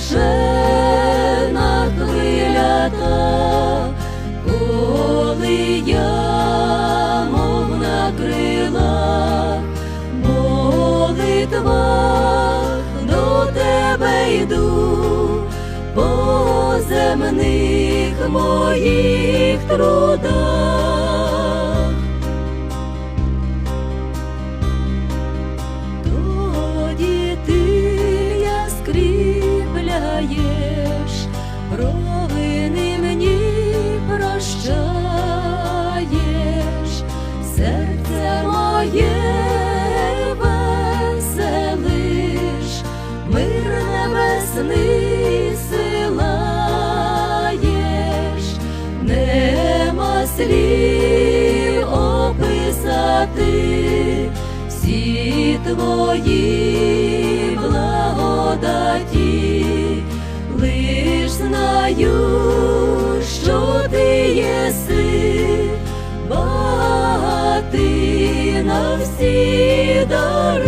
скажена хвилята, коли я мов на крилах, молитва до тебе йду, по земних моїх трудах. Твої благодаті, лиш знаю, що ти єси, багатий на всі дари.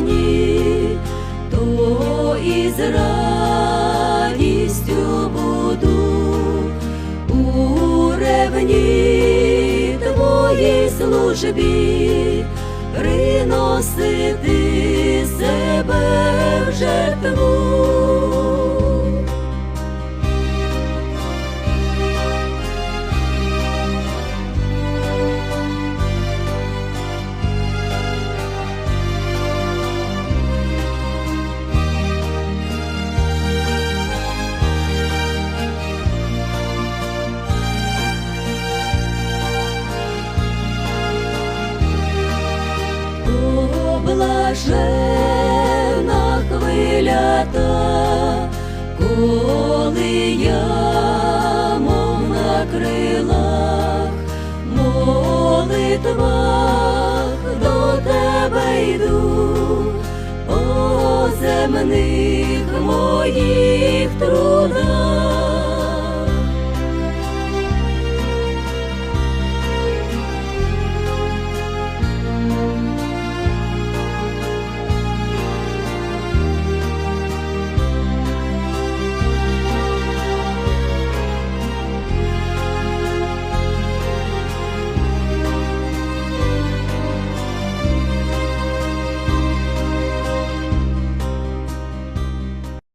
Пристані, то із радістю буду у ревні твоїй службі приносити себе в блажена хвиля та, коли я, мов на крилах, молитвах до тебе йду, по земних моїх трудах.